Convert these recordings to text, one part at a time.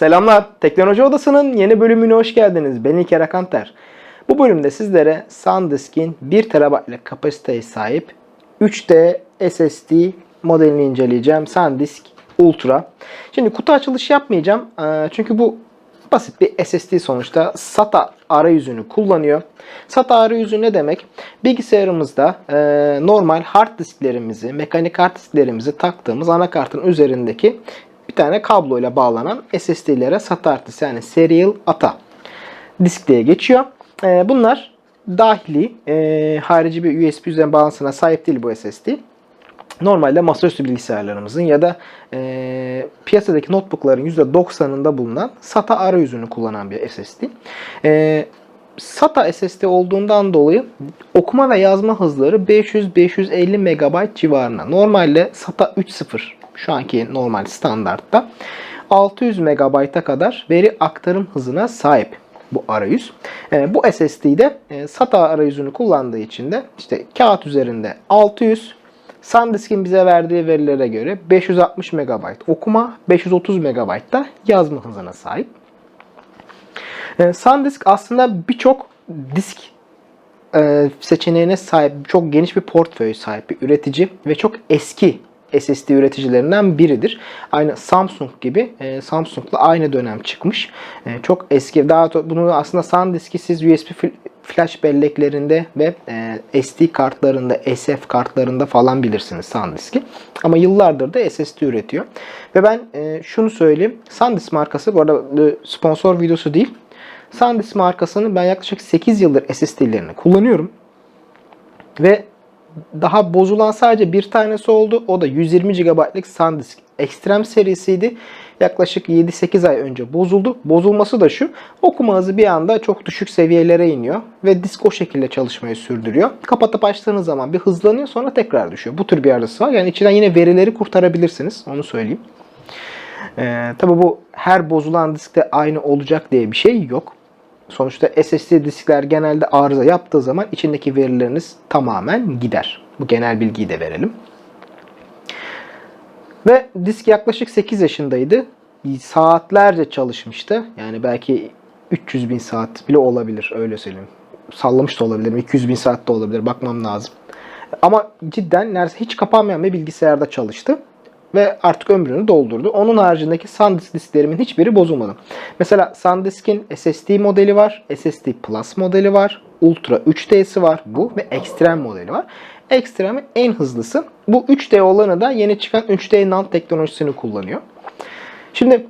Selamlar. Teknoloji Odası'nın yeni bölümüne hoş geldiniz. Ben İlker Akanter. Bu bölümde sizlere SanDisk'in 1 TB'lik kapasiteye sahip 3D SSD modelini inceleyeceğim. SanDisk Ultra. Şimdi kutu açılış yapmayacağım. Çünkü bu basit bir SSD sonuçta. SATA arayüzünü kullanıyor. SATA arayüzü ne demek? Bilgisayarımızda normal hard disklerimizi, mekanik hard disklerimizi taktığımız anakartın üzerindeki bir tane kabloyla bağlanan SSD'lere SATA hard disk yani serial ATA disk diye geçiyor. E, bunlar dahili e, harici bir USB üzerine bağlantısına sahip değil bu SSD normalde masaüstü bilgisayarlarımızın ya da e, piyasadaki notebookların %90'ında bulunan SATA arayüzünü kullanan bir SSD. E, SATA SSD olduğundan dolayı okuma ve yazma hızları 500-550 MB civarında. Normalde SATA 3.0 şu anki normal standartta 600 MB'a kadar veri aktarım hızına sahip bu arayüz. E, bu SSD'de e, SATA arayüzünü kullandığı için de işte kağıt üzerinde 600 SanDisk'in bize verdiği verilere göre 560 MB okuma, 530 MB da yazma hızına sahip. Ee, SanDisk aslında birçok disk e, seçeneğine sahip, çok geniş bir portföy sahip bir üretici ve çok eski SSD üreticilerinden biridir. Aynı Samsung gibi e, Samsung'la aynı dönem çıkmış. E, çok eski. Daha bunu aslında SanDisk'i siz USB fl- flash belleklerinde ve e, SD kartlarında, SF kartlarında falan bilirsiniz SanDisk'i. Ama yıllardır da SSD üretiyor. Ve ben e, şunu söyleyeyim. SanDisk markası bu arada e, sponsor videosu değil. SanDisk markasını ben yaklaşık 8 yıldır SSD'lerini kullanıyorum. Ve daha bozulan sadece bir tanesi oldu. O da 120 GB'lık SanDisk Extreme serisiydi. Yaklaşık 7-8 ay önce bozuldu. Bozulması da şu. Okuma hızı bir anda çok düşük seviyelere iniyor. Ve disk o şekilde çalışmayı sürdürüyor. Kapatıp açtığınız zaman bir hızlanıyor sonra tekrar düşüyor. Bu tür bir arızası var. Yani içinden yine verileri kurtarabilirsiniz. Onu söyleyeyim. Ee, tabi bu her bozulan diskte aynı olacak diye bir şey yok. Sonuçta SSD diskler genelde arıza yaptığı zaman içindeki verileriniz tamamen gider. Bu genel bilgiyi de verelim. Ve disk yaklaşık 8 yaşındaydı. Saatlerce çalışmıştı. Yani belki 300 bin saat bile olabilir öyle söyleyeyim. Sallamış da olabilirim. 200 bin saat de olabilir. Bakmam lazım. Ama cidden neredeyse hiç kapanmayan bir bilgisayarda çalıştı. Ve artık ömrünü doldurdu. Onun haricindeki SanDisk disklerimin hiçbiri bozulmadı. Mesela SanDisk'in SSD modeli var. SSD Plus modeli var. Ultra 3D'si var. Bu ve Extreme modeli var. Extreme'in en hızlısı. Bu 3D olanı da yeni çıkan 3D NAND teknolojisini kullanıyor. Şimdi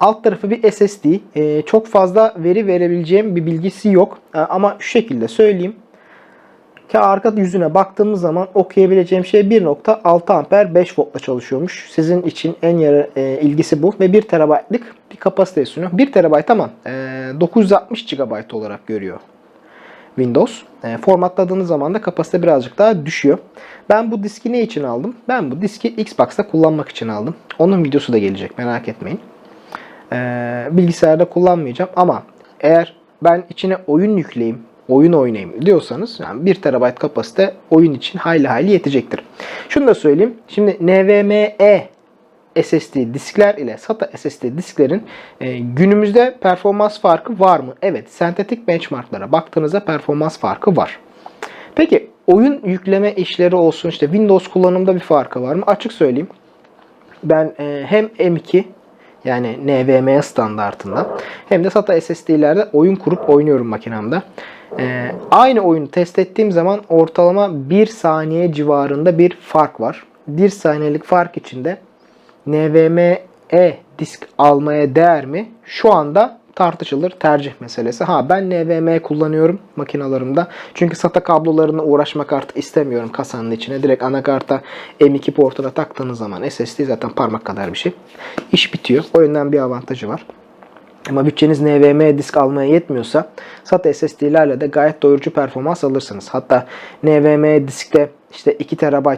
alt tarafı bir SSD. Ee, çok fazla veri verebileceğim bir bilgisi yok. Ee, ama şu şekilde söyleyeyim. Ki arka yüzüne baktığımız zaman okuyabileceğim şey 1.6 amper 5 voltla çalışıyormuş. Sizin için en yarı e, ilgisi bu ve 1 terabaytlık bir kapasite sunuyor. 1 terabayt ama e, 960 GB olarak görüyor Windows. E, formatladığınız zaman da kapasite birazcık daha düşüyor. Ben bu diski ne için aldım? Ben bu diski Xbox'ta kullanmak için aldım. Onun videosu da gelecek merak etmeyin. E, bilgisayarda kullanmayacağım ama eğer ben içine oyun yükleyeyim, oyun oynayayım diyorsanız yani 1 TB kapasite oyun için hayli hayli yetecektir. Şunu da söyleyeyim. Şimdi NVMe SSD diskler ile SATA SSD disklerin e, günümüzde performans farkı var mı? Evet, sentetik benchmarklara baktığınızda performans farkı var. Peki oyun yükleme işleri olsun işte Windows kullanımda bir farkı var mı? Açık söyleyeyim. Ben e, hem M2 yani NVMe standartında hem de SATA SSD'lerde oyun kurup oynuyorum makinemde. Ee, aynı oyunu test ettiğim zaman ortalama 1 saniye civarında bir fark var. 1 saniyelik fark içinde NVMe disk almaya değer mi? Şu anda tartışılır tercih meselesi. Ha ben NVMe kullanıyorum makinalarımda. Çünkü SATA kablolarına uğraşmak artık istemiyorum kasanın içine. Direkt anakarta M2 portuna taktığınız zaman SSD zaten parmak kadar bir şey. İş bitiyor. O yönden bir avantajı var. Ama bütçeniz NVMe disk almaya yetmiyorsa SATA SSD'lerle de gayet doyurucu performans alırsınız. Hatta NVMe diskte işte 2 TB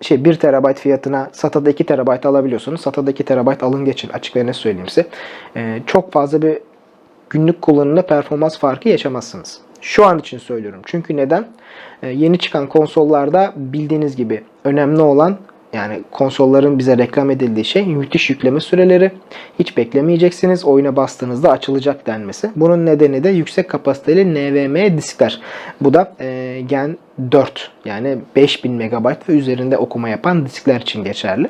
şey 1 TB fiyatına SATA'da 2 TB alabiliyorsunuz. SATA'da 2 TB alın geçin açık ne söyleyeyim size. Ee, çok fazla bir günlük kullanımda performans farkı yaşamazsınız. Şu an için söylüyorum. Çünkü neden? Ee, yeni çıkan konsollarda bildiğiniz gibi önemli olan yani konsolların bize reklam edildiği şey müthiş yükleme süreleri. Hiç beklemeyeceksiniz. Oyuna bastığınızda açılacak denmesi. Bunun nedeni de yüksek kapasiteli NVMe diskler. Bu da e, Gen 4 yani 5000 MB ve üzerinde okuma yapan diskler için geçerli.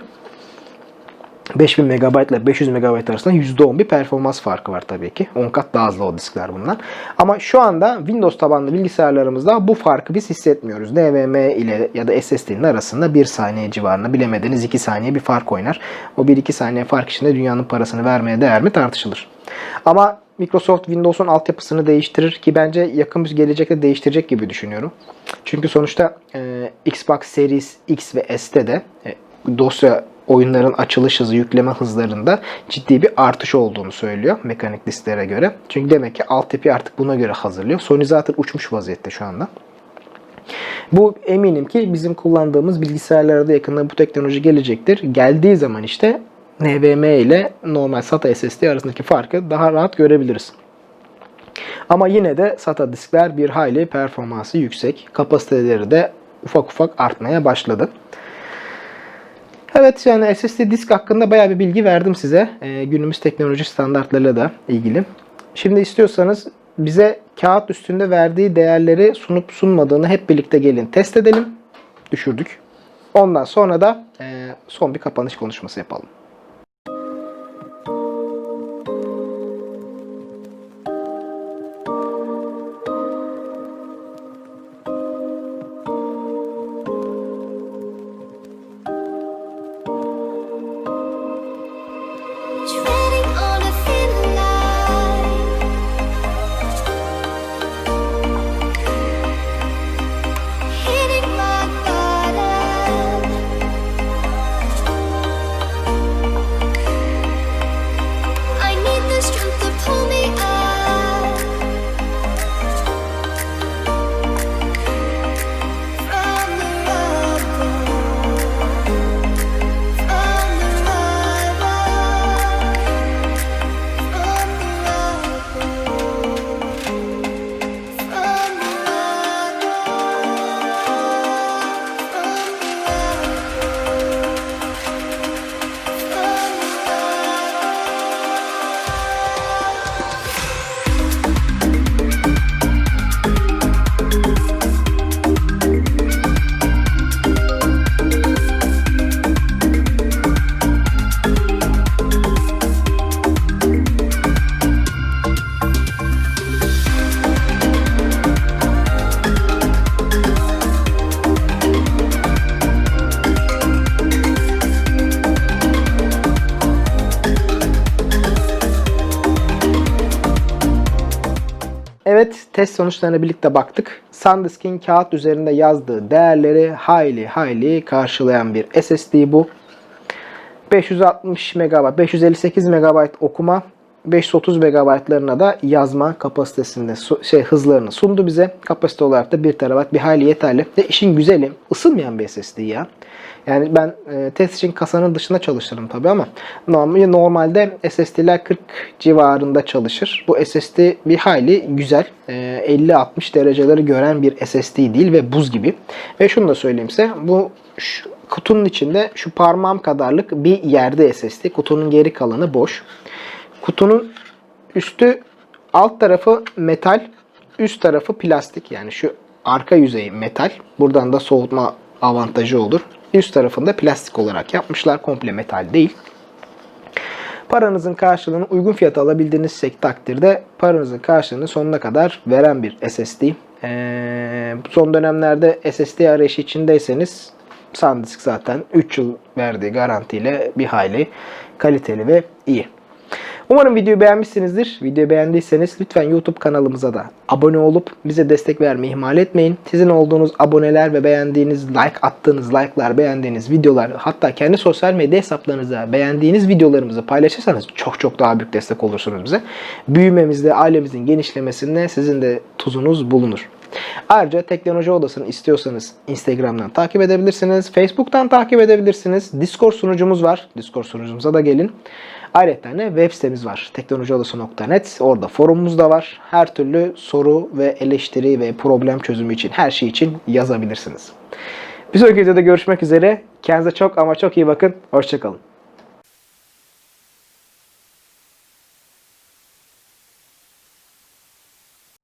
5000 MB ile 500 MB arasında %10 bir performans farkı var tabii ki. 10 kat daha hızlı o diskler bunlar. Ama şu anda Windows tabanlı bilgisayarlarımızda bu farkı biz hissetmiyoruz. NVMe ile ya da SSD'nin arasında 1 saniye civarında bilemediniz 2 saniye bir fark oynar. O 1-2 saniye fark içinde dünyanın parasını vermeye değer mi tartışılır. Ama Microsoft Windows'un altyapısını değiştirir ki bence yakın bir gelecekte değiştirecek gibi düşünüyorum. Çünkü sonuçta e, Xbox Series X ve S'te de e, dosya oyunların açılış hızı, yükleme hızlarında ciddi bir artış olduğunu söylüyor mekanik listelere göre. Çünkü demek ki altyapı artık buna göre hazırlıyor. Sony zaten uçmuş vaziyette şu anda. Bu eminim ki bizim kullandığımız bilgisayarlarda yakında bu teknoloji gelecektir. Geldiği zaman işte NVMe ile normal SATA SSD arasındaki farkı daha rahat görebiliriz. Ama yine de SATA diskler bir hayli performansı yüksek. Kapasiteleri de ufak ufak artmaya başladı. Evet yani SSD disk hakkında bayağı bir bilgi verdim size. Ee, günümüz teknoloji standartlarıyla da ilgili. Şimdi istiyorsanız bize kağıt üstünde verdiği değerleri sunup sunmadığını hep birlikte gelin test edelim. Düşürdük. Ondan sonra da e, son bir kapanış konuşması yapalım. Test sonuçlarına birlikte baktık. SanDisk'in kağıt üzerinde yazdığı değerleri hayli hayli karşılayan bir SSD bu. 560 MB, 558 MB okuma, 530 MB'larına da yazma kapasitesinde şey hızlarını sundu bize. Kapasite olarak da 1 TB bir hayli yeterli. Ve işin güzeli ısınmayan bir SSD ya. Yani ben e, test için kasanın dışında çalıştırdım tabii ama normal, normalde SSD'ler 40 civarında çalışır. Bu SSD bir hayli güzel. E, 50-60 dereceleri gören bir SSD değil ve buz gibi. Ve şunu da söyleyeyim size. Bu şu, kutunun içinde şu parmağım kadarlık bir yerde SSD. Kutunun geri kalanı boş. Kutunun üstü alt tarafı metal, üst tarafı plastik. Yani şu arka yüzeyi metal. Buradan da soğutma avantajı olur. Üst tarafında plastik olarak yapmışlar. Komple metal değil. Paranızın karşılığını uygun fiyata alabildiğiniz takdirde paranızın karşılığını sonuna kadar veren bir SSD. Ee, son dönemlerde SSD arayışı içindeyseniz SanDisk zaten 3 yıl verdiği garantiyle bir hayli kaliteli ve iyi. Umarım videoyu beğenmişsinizdir. Videoyu beğendiyseniz lütfen YouTube kanalımıza da abone olup bize destek vermeyi ihmal etmeyin. Sizin olduğunuz aboneler ve beğendiğiniz, like attığınız like'lar, beğendiğiniz videolar, hatta kendi sosyal medya hesaplarınıza beğendiğiniz videolarımızı paylaşırsanız çok çok daha büyük destek olursunuz bize. Büyümemizde, ailemizin genişlemesinde sizin de tuzunuz bulunur. Ayrıca Teknoloji Odası'nı istiyorsanız Instagram'dan takip edebilirsiniz. Facebook'tan takip edebilirsiniz. Discord sunucumuz var. Discord sunucumuza da gelin. Ayrıca web sitemiz var. teknolojiodası.net. Orada forumumuz da var. Her türlü soru ve eleştiri ve problem çözümü için her şey için yazabilirsiniz. Bir sonraki videoda görüşmek üzere. Kendinize çok ama çok iyi bakın. Hoşçakalın.